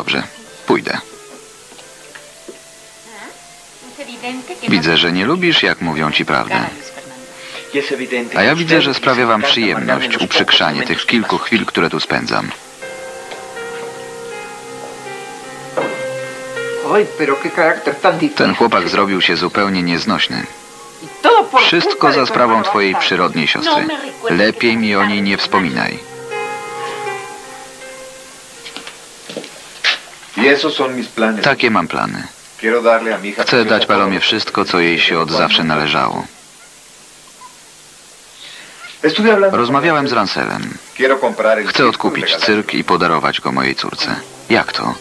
dobrze. Pójdę. Widzę, że nie lubisz, jak mówią ci prawdę. A ja widzę, że sprawia wam przyjemność uprzykrzanie tych kilku chwil, które tu spędzam. Ten chłopak zrobił się zupełnie nieznośny. Wszystko za sprawą twojej przyrodniej siostry. Lepiej mi o niej nie wspominaj. Takie mam plany. Chcę dać Palomie wszystko, co jej się od zawsze należało. Rozmawiałem z. Ranselem. Chcę odkupić cyrk i podarować go mojej córce. Jak to?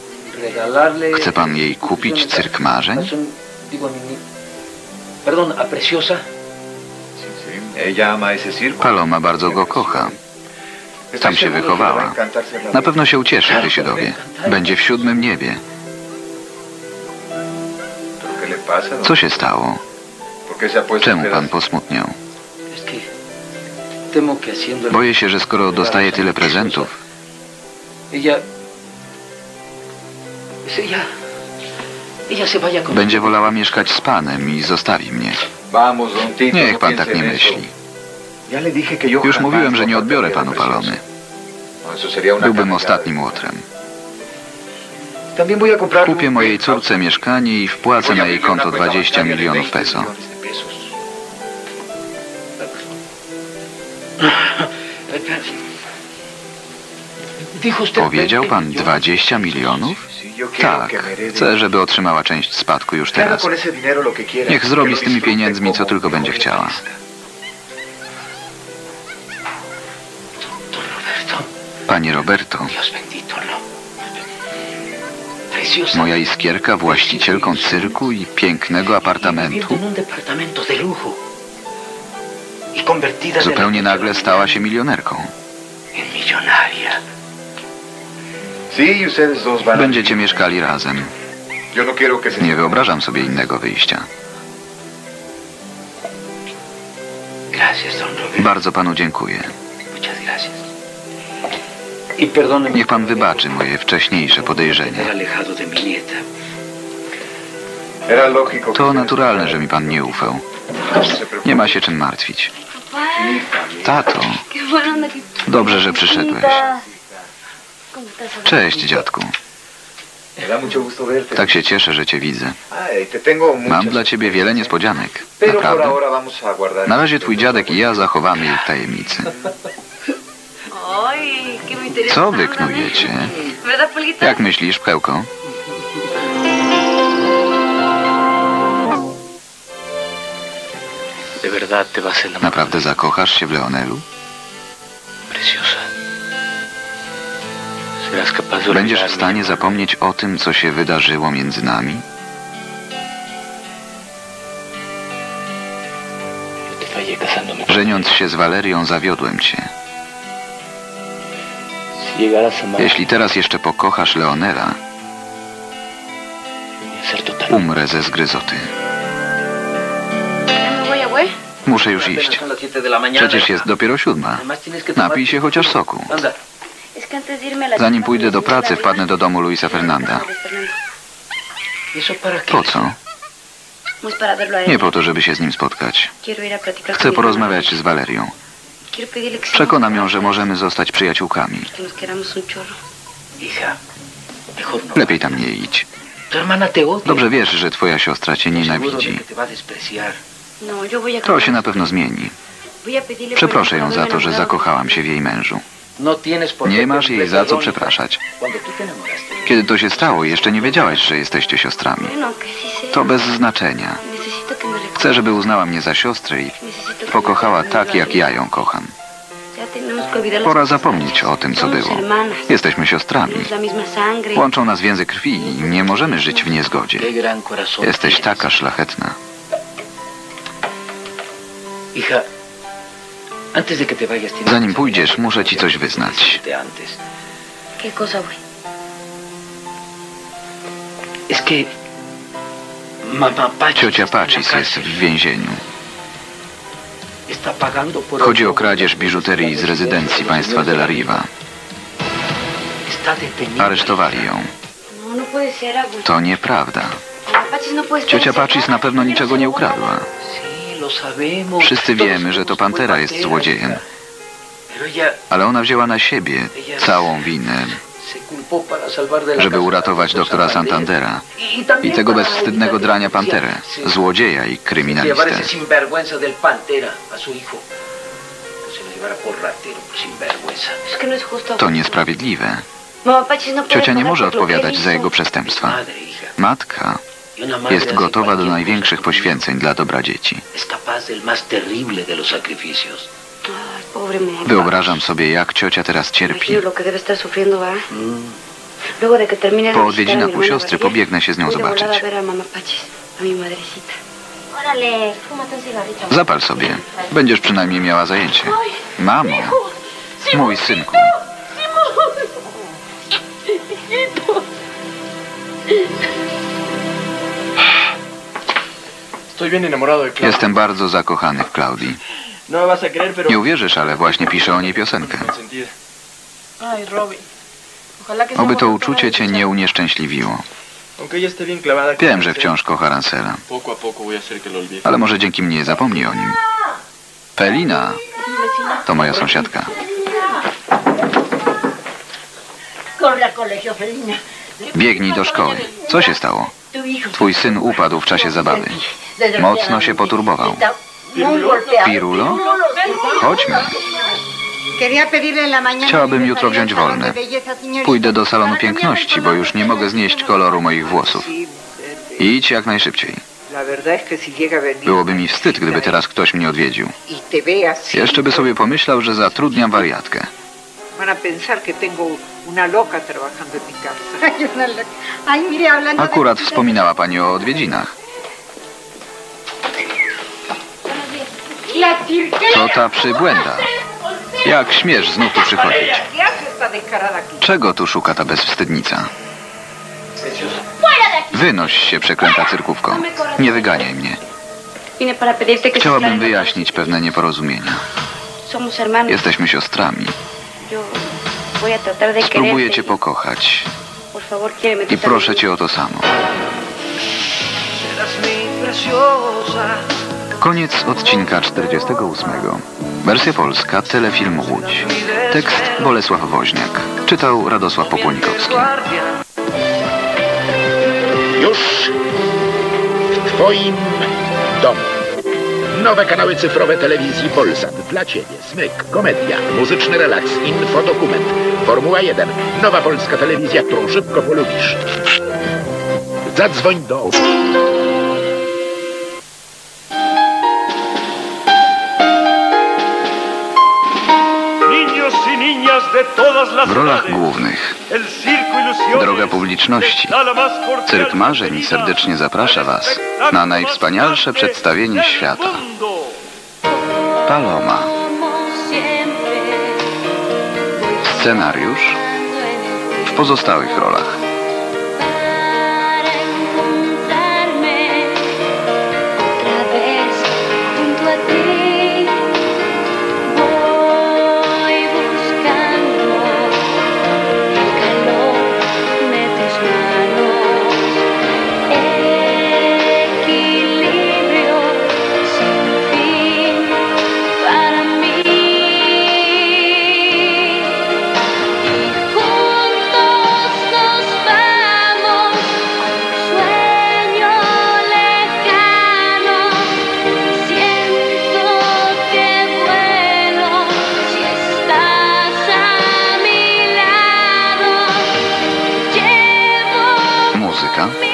Chce pan jej kupić cyrk marzeń? Paloma bardzo go kocha. Tam się wychowała. Na pewno się ucieszy, gdy się dowie. Będzie w siódmym niebie. Co się stało? ¿Por qué se ha puesto Czemu pan posmutniał? Boję się, że skoro dostaje tyle prezentów, będzie wolała mieszkać z panem i zostawi mnie. Niech pan tak nie myśli. Już mówiłem, że nie odbiorę panu. Palomy. No, Byłbym ostatnim łotrem. Kupię mojej córce mieszkanie i wpłacę na jej konto cuenta 20 bancaria de milionów 20 peso. Powiedział 20 pan millones. 20 milionów? Tak, chcę, żeby otrzymała część spadku już teraz. Niech zrobi z tymi pieniędzmi, co tylko będzie chciała. Panie Roberto, moja iskierka, właścicielką cyrku i pięknego apartamentu. Y zupełnie nagle stała się milionerką. y Będziecie mieszkali razem. No Nie wyobrażam sobie innego wyjścia. Bardzo panu dziękuję. Niech pan wybaczy moje wcześniejsze podejrzenia. To naturalne, że mi pan nie ufał. Nie ma się czym martwić. Tato, dobrze, że przyszedłeś. Cześć, dziadku. Tak się cieszę, że cię widzę. Mam dla ciebie wiele niespodzianek. Naprawdę. Na razie twój dziadek i ja zachowamy ich w tajemnicy. Co wy knujecie? Jak myślisz, enamorar. Naprawdę zakochasz się w Leonelu? Będziesz w stanie zapomnieć o tym, co się wydarzyło między nami? Żeniąc się z Walerią, zawiodłem cię. Jeśli teraz jeszcze pokochasz Leonela, umrę ze zgryzoty. Muszę już iść. Przecież jest dopiero siódma. Napij się chociaż soku. Zanim pójdę do pracy, wpadnę do domu Luisa Fernanda. Po co? Nie po to, żeby się z nim spotkać. Chcę porozmawiać z Walerią. Przekonam ją, że możemy zostać przyjaciółkami. Lepiej tam nie idź. Dobrze wiesz, że twoja siostra cię nienawidzi. To się na pewno zmieni. Przeproszę ją za to, że zakochałam się w jej mężu. Nie masz jej za co przepraszać. Kiedy to się stało, jeszcze nie wiedziałaś, że jesteście siostrami. To bez znaczenia. Chcę, żeby uznała mnie za siostrę i pokochała tak, jak ja ją kocham. Pora zapomnieć o tym, co było. Jesteśmy siostrami. Łączą nas więzy krwi i nie możemy żyć w niezgodzie. Jesteś taka szlachetna. Zanim pójdziesz, muszę ci coś que wyznać. Ciocia Pacis jest w więzieniu. Chodzi o kradzież biżuterii z rezydencji państwa de la Riva. Aresztowali ją. To nieprawda. Ciocia. Pacis na pewno niczego nie ukradła. Wszyscy wiemy, że to Pantera jest złodziejem. Ale ona wzięła na siebie całą winę, żeby uratować doktora Santandera i tego bezwstydnego drania Panterę, złodzieja i kryminalistę. no. To niesprawiedliwe. No Ciocia nie może odpowiadać za jego przestępstwa. Matka Y jest gotowa do największych poświęceń dla dobra dzieci. Wyobrażam sobie, jak ciocia teraz cierpi. Po odwiedzinach u siostry pobiegnę się z nią zobaczyć. Zapal sobie. Będziesz przynajmniej miała zajęcie. Mamo, mój synku. Jestem bardzo zakochany w Klaudii. No. Nie uwierzysz, ale właśnie piszę o niej piosenkę. Oby to uczucie cię nie unieszczęśliwiło. Wiem, że wciąż kocha Rancela, ale może dzięki mnie zapomni o nim. Pelina to moja sąsiadka. Biegnij do szkoły. Co się stało? Twój syn upadł w czasie zabawy. Mocno się poturbował. Pirulo? Chodźmy. Chciałabym jutro wziąć wolne. Pójdę do salonu piękności, bo już nie mogę znieść koloru moich włosów. Idź jak najszybciej. Byłoby mi wstyd, gdyby teraz ktoś mnie odwiedził. Jeszcze by sobie pomyślał, że zatrudniam wariatkę. Akurat wspominała pani o odwiedzinach. To ta przybłęda. Jak śmiesz znów tu przychodzić? Czego tu szuka ta bezwstydnica? Wynoś się, przeklęta cyrkówko. Nie wyganiaj mnie. Chciałabym wyjaśnić pewne nieporozumienia. Jesteśmy siostrami. Spróbuję cię pokochać. I proszę cię o to samo. Koniec odcinka 48. Wersja polska, telefilm Łódź. Tekst Bolesław Woźniak. Czytał Radosław Popłonikowski. Już w Twoim domu. Nowe kanały cyfrowe telewizji Polsat. Dla Ciebie. Smyk, komedia, muzyczny relaks, infodokument. Formuła 1. Nowa polska telewizja, którą szybko polubisz. Zadzwoń do... W rolach głównych Droga publiczności. Cyrk Marzeń serdecznie zaprasza Was espectáculo na najwspanialsze przedstawienie świata. Paloma. Scenariusz w pozostałych rolach. Tom.